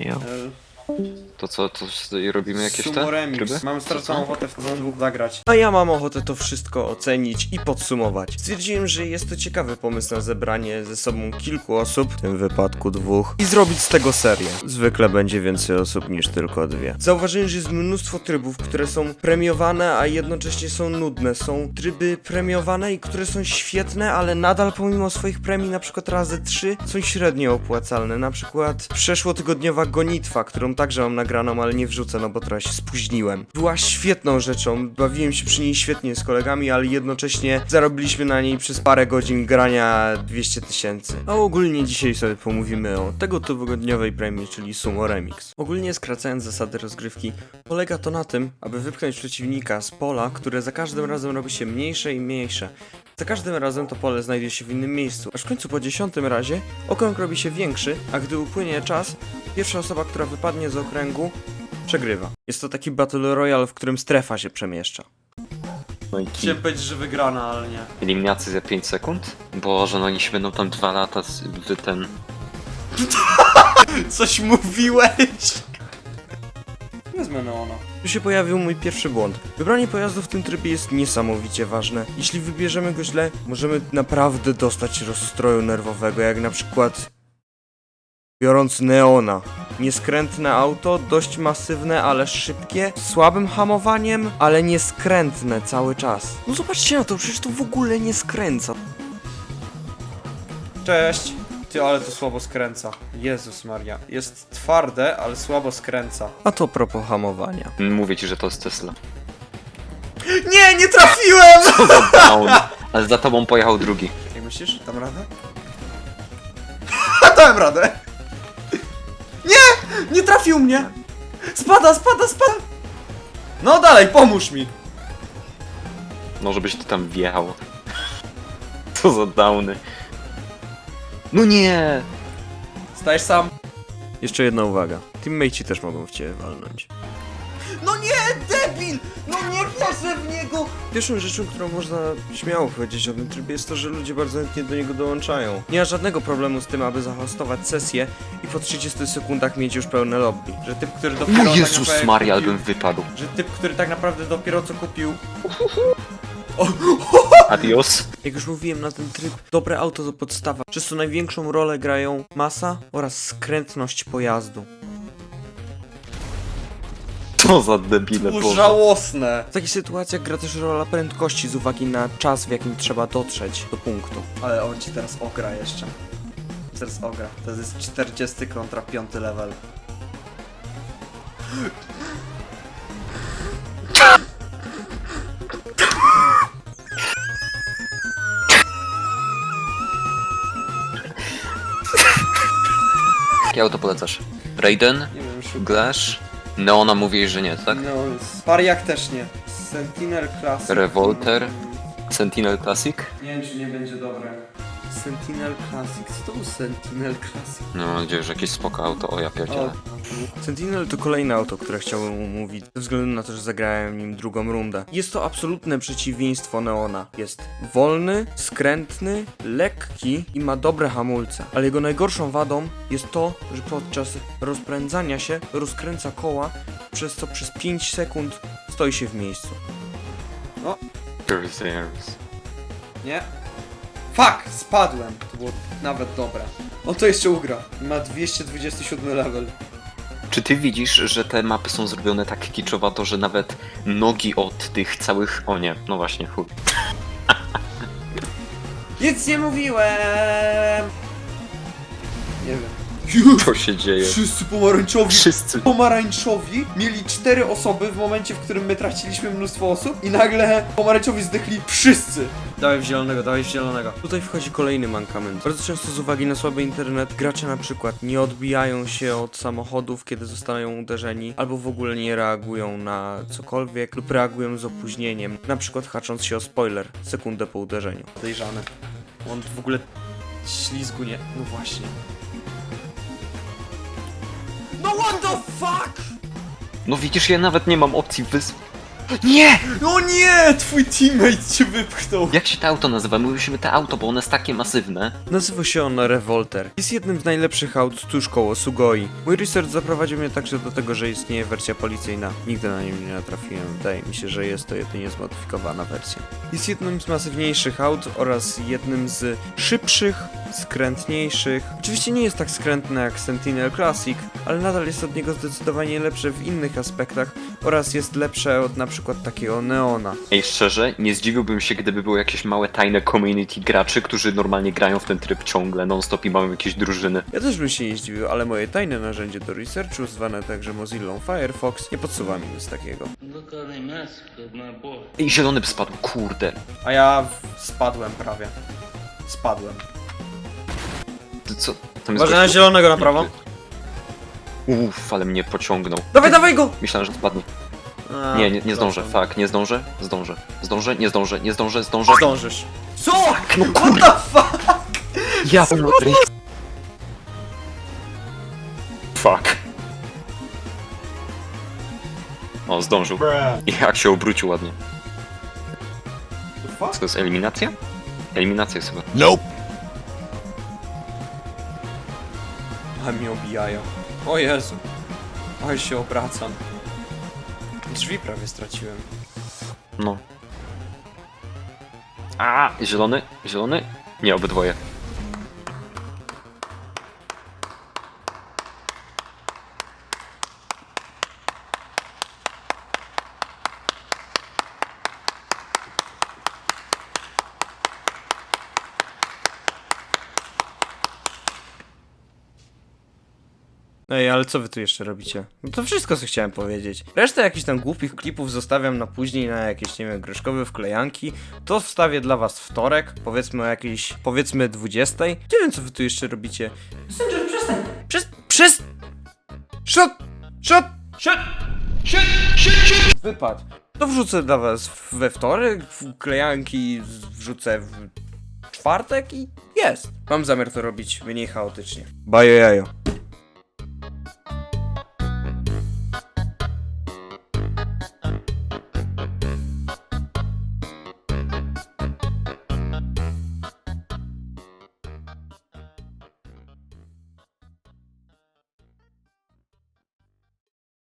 to you. Oh. To co, to s- robimy jakieś te Sumo Remix. tryby? Mam straconą ochotę w to dwóch zagrać. A ja mam ochotę to wszystko ocenić i podsumować. Stwierdziłem, że jest to ciekawy pomysł na zebranie ze sobą kilku osób, w tym wypadku dwóch, i zrobić z tego serię. Zwykle będzie więcej osób niż tylko dwie. Zauważyłem, że jest mnóstwo trybów, które są premiowane, a jednocześnie są nudne. Są tryby premiowane i które są świetne, ale nadal pomimo swoich premii, na przykład razy trzy, są średnio opłacalne. Na przykład przeszłotygodniowa gonitwa, którą także mam nagraną, ale nie wrzucę, no bo trochę się spóźniłem. Była świetną rzeczą, bawiłem się przy niej świetnie z kolegami, ale jednocześnie zarobiliśmy na niej przez parę godzin grania 200 tysięcy. A ogólnie dzisiaj sobie pomówimy o tego tygodniowej premii, czyli Sumo Remix. Ogólnie skracając zasady rozgrywki, polega to na tym, aby wypchnąć przeciwnika z pola, które za każdym razem robi się mniejsze i mniejsze. Za każdym razem to pole znajduje się w innym miejscu, aż w końcu po dziesiątym razie okrąg robi się większy, a gdy upłynie czas, pierwsza osoba, która wypadnie z okręgu, przegrywa. Jest to taki Battle Royale, w którym strefa się przemieszcza. No i Chciałem powiedzieć, że wygrana, ale nie. eliminacji za 5 sekund? Boże, no oni się będą tam dwa lata z, w ten... Coś mówiłeś! Wezmę Neona. Tu się pojawił mój pierwszy błąd. Wybranie pojazdu w tym trybie jest niesamowicie ważne. Jeśli wybierzemy go źle, możemy naprawdę dostać rozstroju nerwowego, jak na przykład biorąc Neona. Nieskrętne auto, dość masywne, ale szybkie, z słabym hamowaniem, ale nieskrętne cały czas. No zobaczcie na to, przecież to w ogóle nie skręca. Cześć! Ty, ale to słabo skręca. Jezus Maria. Jest twarde, ale słabo skręca. A to propos hamowania. Mówię ci, że to jest Tesla. Nie, nie trafiłem! Co za down! Ale za tobą pojechał drugi. Jak myślisz? Dam radę? Dałem radę! Nie! Trafił mnie! Spada, spada, spada! No dalej, pomóż mi! Może byś ty tam wjechał. Co za downy. No nie! Stajesz sam. Jeszcze jedna uwaga. Teammateci też mogą w ciebie walnąć. No nie, No nie wierzę w niego! Pierwszą rzeczą, którą można śmiało powiedzieć o tym trybie jest to, że ludzie bardzo chętnie do niego dołączają. Nie ma żadnego problemu z tym, aby zahostować sesję i po 30 sekundach mieć już pełne lobby. Że typ, który dopiero No tak Jezus naprawdę Maria, kupił, bym wypadł. Że typ, który tak naprawdę dopiero co kupił... Adios. Jak już mówiłem na ten tryb, dobre auto to podstawa, przez co największą rolę grają masa oraz skrętność pojazdu. Co za debile, To Boże. żałosne! W takich sytuacjach gra też rola prędkości z uwagi na czas, w jakim trzeba dotrzeć do punktu. Ale on ci teraz ogra jeszcze. Teraz ogra. To jest 40 kontra 5 level. Jakie auto polecasz? Raiden? Nie wiem. Glash? Neona mówi, że nie, tak? No, Pariak też nie. Sentinel Classic. Revolter? Sentinel Classic? Nie wiem, czy nie będzie dobre. Sentinel Classic. Co to był Sentinel Classic? No, mam nadzieję, że jakieś spoko auto, o ja pierdzielę. Sentinel to kolejne auto, które chciałem umówić, ze względu na to, że zagrałem nim drugą rundę. Jest to absolutne przeciwieństwo Neona. Jest wolny, skrętny, lekki i ma dobre hamulce. Ale jego najgorszą wadą jest to, że podczas rozpędzania się rozkręca koła, przez co przez 5 sekund stoi się w miejscu. Cruisers. Nie? Fuck! Spadłem! To było nawet dobre. On to jeszcze ugra. Ma 227 level. Czy ty widzisz, że te mapy są zrobione tak kiczowato, że nawet nogi od tych całych... O nie, no właśnie, chuj. Nic nie mówiłem! Nie wiem. Co się dzieje? Wszyscy pomarańczowi Wszyscy. pomarańczowi mieli cztery osoby w momencie, w którym my traciliśmy mnóstwo osób i nagle pomarańczowi zdechli wszyscy. Dawaj w zielonego, dawaj w zielonego. Tutaj wchodzi kolejny mankament. Bardzo często z uwagi na słaby internet gracze na przykład nie odbijają się od samochodów, kiedy zostają uderzeni, albo w ogóle nie reagują na cokolwiek lub reagują z opóźnieniem, na przykład hacząc się o spoiler sekundę po uderzeniu. Podejrzany. On w ogóle ślizgu nie... No właśnie. What the fuck! No widzisz, ja nawet nie mam opcji wys... Nie! No nie! Twój teammate cię wypchnął! Jak się to auto nazywa? Mówiliśmy te auto, bo one jest takie masywne. Nazywa się ono Revolter. Jest jednym z najlepszych aut tuż koło Sugoi. Mój research zaprowadził mnie także do tego, że istnieje wersja policyjna. Nigdy na nią nie natrafiłem. Wydaje mi się, że jest to jedynie zmodyfikowana wersja. Jest jednym z masywniejszych aut oraz jednym z szybszych, skrętniejszych. Oczywiście nie jest tak skrętne jak Sentinel Classic, ale nadal jest od niego zdecydowanie lepsze w innych aspektach oraz jest lepsze od na przykład takiego Neona. Ej, szczerze, nie zdziwiłbym się, gdyby były jakieś małe tajne community graczy, którzy normalnie grają w ten tryb ciągle, non-stop i mają jakieś drużyny. Ja też bym się nie zdziwił, ale moje tajne narzędzie do researchu, zwane także Mozilla Firefox, nie podsuwa mi nic takiego. Ej, zielony spadł, kurde. A ja w- spadłem prawie. Spadłem. Ty co? Tam Uważaj na gościu? zielonego na prawo. Uff, ale mnie pociągnął. Dawaj, dawaj go! Myślałem, że spadnie. A, Nie, nie, nie zdążę, dobrze. fuck, nie zdążę, zdążę. Zdążę, nie zdążę, nie zdążę, zdążę. Zdążysz. Co? No What the fuck? ja Fuck. O, zdążył. I jak się obrócił ładnie. Co to jest eliminacja? Eliminacja jest chyba. A mnie obijają. O Jezu. Oj, się obracam. Drzwi prawie straciłem. No. A, zielony, zielony? Nie, obydwoje. Ej, ale co wy tu jeszcze robicie? No to wszystko, co chciałem powiedzieć. Resztę jakichś tam głupich klipów zostawiam na później, na jakieś, nie wiem, groszkowe wklejanki. To wstawię dla was wtorek, powiedzmy o jakiejś, powiedzmy 20. Nie wiem, co wy tu jeszcze robicie. Sędzia, przestań! Przez... przez... Shut! Shut! Shut! Shut! Shut! Shut! Wypad. To wrzucę dla was we wtorek, wklejanki wrzucę w czwartek i jest. Mam zamiar to robić mniej chaotycznie. Bajo jajo.